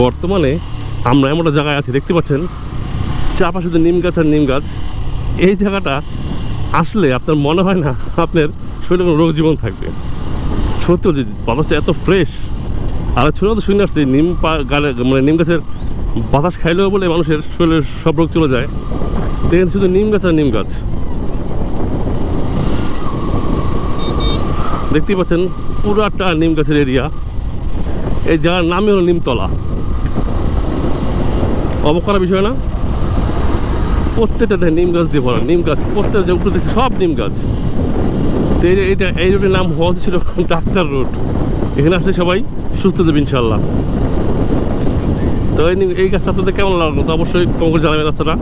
বর্তমানে আমরা এমন একটা জায়গায় আছি, দেখতে পাচ্ছেন? চাপা শুধু নিম গাছ আর নিম গাছ। এই জায়গাটা আসলে আপনার মনে হয় না আপনার শরীরে কোনো রোগ জীবন থাকবে। সত্যি বাতাসটা এত ফ্রেশ আর ছোটো তো শুনে আসছি, নিম পা গালে মানে নিম গাছের বাতাস খাইলেও বলে মানুষের শরীরের সব রোগ চলে যায়। দেখেন শুধু নিম গাছ আর নিম গাছ। দেখতেই পাচ্ছেন, পুরাটা নিম গাছের এরিয়া এই জায়গার নামই হলো নিমতলা। অবাক করার বিষয় না। প্রত্যেকটা দেখেন নিম গাছ দিয়ে ভরা, নিম গাছ, প্রত্যেকটা উপরে দেখছি সব নিম গাছ। তো এইটা এই রোডের নাম হওয়া ছিল ডাক্তার রোড। এখানে আসলে সবাই সুস্থ দেবে ইনশাল্লাহ তো এই গাছটা আপনাদের কেমন লাগল? তো অবশ্যই কম করে জানাবেন রাস্তাটা।